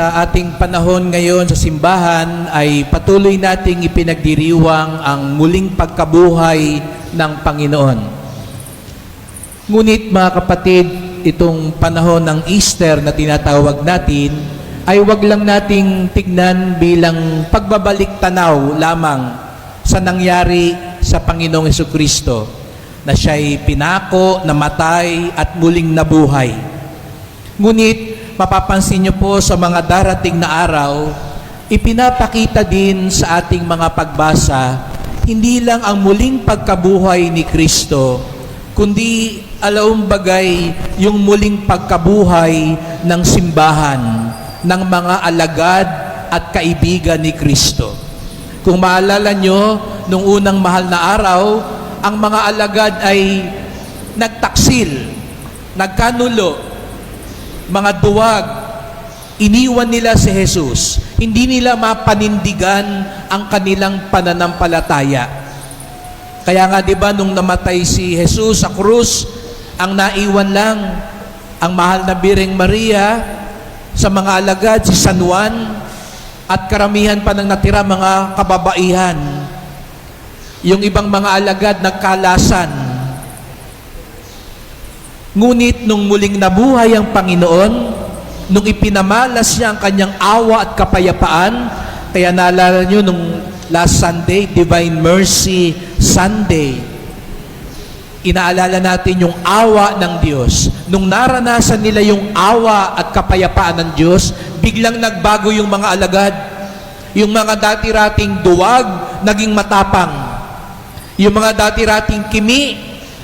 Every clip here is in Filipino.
Sa ating panahon ngayon sa simbahan ay patuloy nating ipinagdiriwang ang muling pagkabuhay ng Panginoon. Ngunit mga kapatid, itong panahon ng Easter na tinatawag natin ay wag lang nating tignan bilang pagbabalik tanaw lamang sa nangyari sa Panginoong Heso Kristo na siya'y pinako, namatay at muling nabuhay. Ngunit mapapansin niyo po sa mga darating na araw, ipinapakita din sa ating mga pagbasa hindi lang ang muling pagkabuhay ni Kristo, kundi alawang bagay yung muling pagkabuhay ng simbahan, ng mga alagad at kaibigan ni Kristo. Kung maalala nyo, nung unang mahal na araw, ang mga alagad ay nagtaksil, nagkanulo, mga duwag, iniwan nila si Jesus. Hindi nila mapanindigan ang kanilang pananampalataya. Kaya nga 'di ba nung namatay si Jesus sa krus, ang naiwan lang ang mahal na Bireng Maria sa mga alagad si San Juan at karamihan pa ng natira mga kababaihan. Yung ibang mga alagad nagkalasan. Ngunit nung muling nabuhay ang Panginoon, nung ipinamalas niya ang kanyang awa at kapayapaan, kaya naalala nyo nung last Sunday, Divine Mercy Sunday, inaalala natin yung awa ng Diyos. Nung naranasan nila yung awa at kapayapaan ng Diyos, biglang nagbago yung mga alagad. Yung mga dati-rating duwag, naging matapang. Yung mga dati-rating kimi,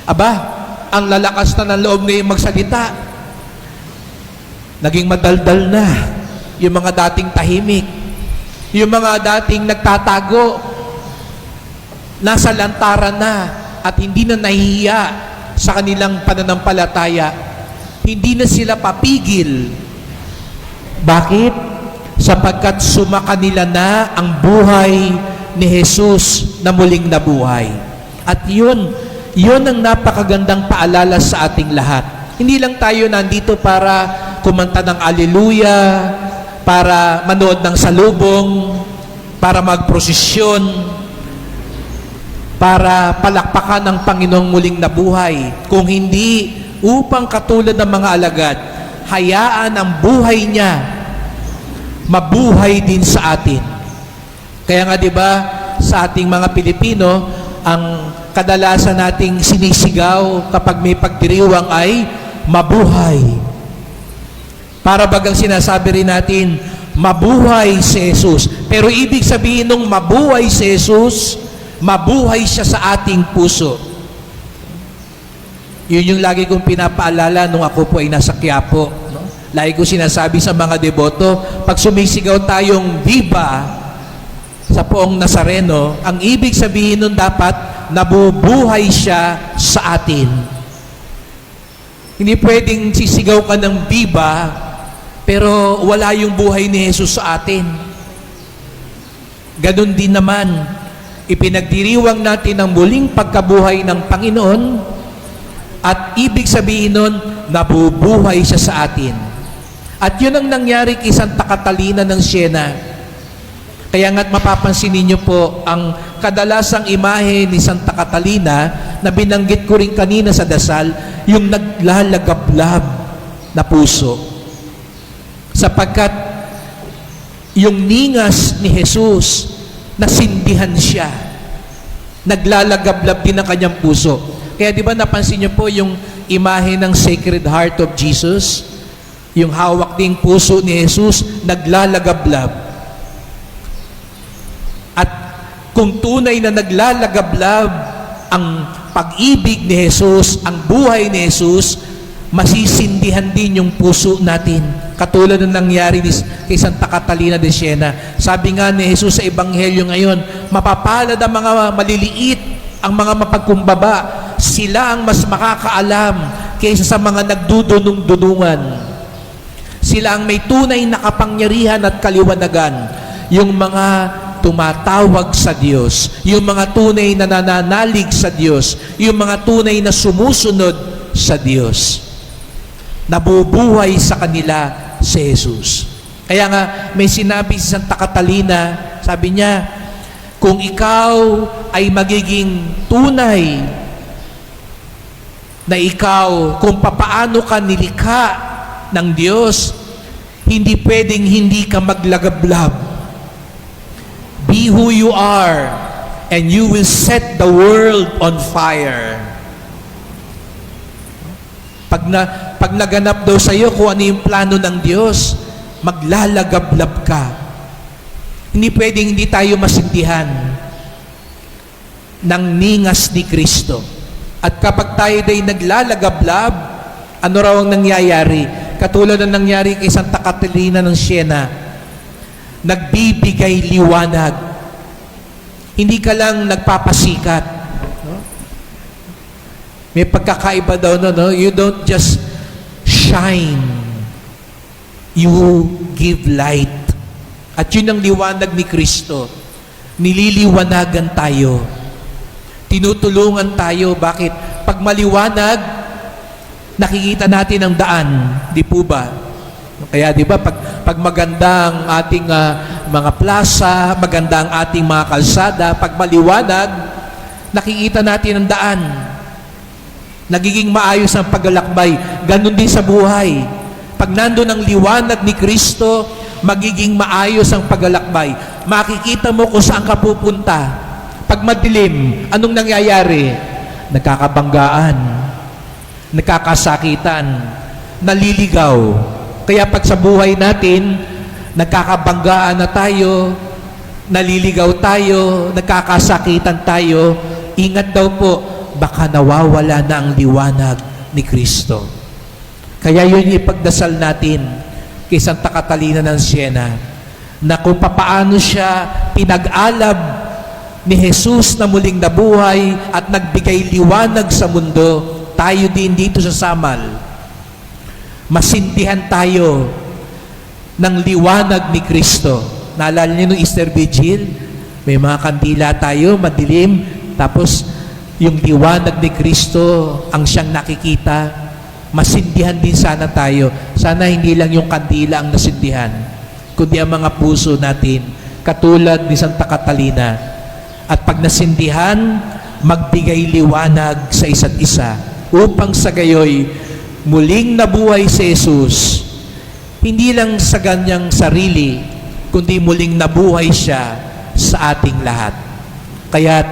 aba, ang lalakas na ng loob ngayon magsalita. Naging madaldal na. Yung mga dating tahimik. Yung mga dating nagtatago. Nasa lantaran na at hindi na nahihiya sa kanilang pananampalataya. Hindi na sila papigil. Bakit? Sapagkat sumakanila na ang buhay ni Jesus na muling nabuhay. At yun, yun ang napakagandang paalala sa ating lahat. Hindi lang tayo nandito para kumanta ng aleluya, para manood ng salubong, para magprosesyon, para palakpakan ng Panginoong muling nabuhay. Kung hindi, upang katulad ng mga alagad, hayaan ang buhay niya mabuhay din sa atin. Kaya nga 'di ba sa ating mga Pilipino, ang kadalasan nating sinisigaw kapag may pagdiriwang ay mabuhay. Para bagang sinasabi rin natin, mabuhay si Jesus. Pero ibig sabihin nung mabuhay si Jesus, mabuhay siya sa ating puso. Yun yung lagi kong pinapaalala nung ako po ay nasa Quiapo. No? Lagi ko sinasabi sa mga deboto, pag sumisigaw tayong viva sa poong Nazareno, ang ibig sabihin nun dapat, nabubuhay siya sa atin. Hindi pwedeng sisigaw ka ng viva, pero wala yung buhay ni Jesus sa atin. Ganon din naman, ipinagdiriwang natin ang muling pagkabuhay ng Panginoon at ibig sabihin nun, nabubuhay siya sa atin. At yun ang nangyari kay Santa Catalina ng Siena. Kaya nga't mapapansin ninyo po ang kadalasang imahe ni Santa Catalina na binanggit ko rin kanina sa dasal, yung naglalagablab na puso. Sapagkat yung ningas ni Jesus, nasindihan siya. Naglalagablab din ang kanyang puso. Kaya di ba napansin niyo po yung imahe ng Sacred Heart of Jesus? Yung hawak ding puso ni Jesus, naglalagablab. Kung tunay na naglalagablab ang pag-ibig ni Jesus, ang buhay ni Jesus, masisindihan din yung puso natin. Katulad ng nangyari ni, kay Santa Catalina de Siena. Sabi nga ni Jesus sa Ebanghelyo ngayon, mapapalad ang mga maliliit, ang mga mapagkumbaba, sila ang mas makakaalam kaysa sa mga nagdudunong-dunungan. Sila ang may tunay na kapangyarihan at kaliwanagan. Yung mga tumatawag sa Diyos, yung mga tunay na nananalig sa Diyos, yung mga tunay na sumusunod sa Diyos. Nabubuhay sa kanila si Jesus. Kaya nga, may sinabi si Santa Catalina, sabi niya, kung ikaw ay magiging tunay na ikaw, kung papaano ka nilikha ng Diyos, hindi pwedeng hindi ka maglagablab. Be who you are, and you will set the world on fire. Pag, na, pag naganap daw sa iyo kung ano yung plano ng Diyos, maglalagablab ka. Hindi pwedeng hindi tayo masindihan ng ningas ni Kristo. At kapag tayo ay naglalagablab, ano raw ang nangyayari? Katulad ng nangyari kay Santa Catalina ng Siena, nagbibigay liwanag. Hindi ka lang nagpapasikat. No? May pagkakaiba daw no, no? You don't just shine. You give light. At yun ang liwanag ni Kristo. Nililiwanagan tayo. Tinutulungan tayo. Bakit? Pag maliwanag, nakikita natin ang daan. Di po ba? Kaya di ba, pag, pag maganda ang ating ah, mga plaza, maganda ang ating mga kalsada, pag maliwanag, nakikita natin ang daan. Nagiging maayos ang paglalakbay. Ganon din sa buhay. Pag nandun ang liwanag ni Kristo, magiging maayos ang paglalakbay. Makikita mo kung saan ka pupunta. Pag madilim, anong nangyayari? Nagkakabanggaan, nagkakasakitan, naliligaw. Kaya pag sa buhay natin, nagkakabanggaan na tayo, naliligaw tayo, nagkakasakitan tayo, ingat daw po, baka nawawala na ang liwanag ni Kristo. Kaya yun yung ipagdasal natin kay Santa Catalina ng Siena na kung papaano siya pinag-alab ni Jesus na muling nabuhay at nagbigay liwanag sa mundo, tayo din dito sa Samal. Masintihan tayo ng liwanag ni Kristo. Naalala niyo nung Easter Vigil? May mga kandila tayo, madilim, tapos yung liwanag ni Kristo ang siyang nakikita. Masindihan din sana tayo. Sana hindi lang yung kandila ang nasindihan, kundi ang mga puso natin, katulad ni Santa Catalina. At pag nasindihan, magbigay liwanag sa isa't isa upang sa gayoy muling nabuhay si Jesus, hindi lang sa ganyang sarili, kundi muling nabuhay siya sa ating lahat. Kaya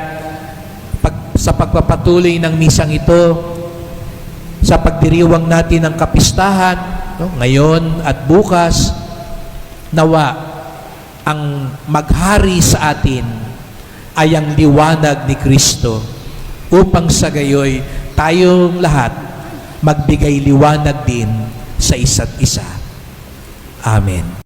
pag, sa pagpapatuloy ng misang ito, sa pagdiriwang natin ng kapistahan, no, ngayon at bukas, nawa ang maghari sa atin ay ang liwanag ni Kristo upang sa gayoy tayong lahat magbigay liwanag din sa isa't isa. Amen.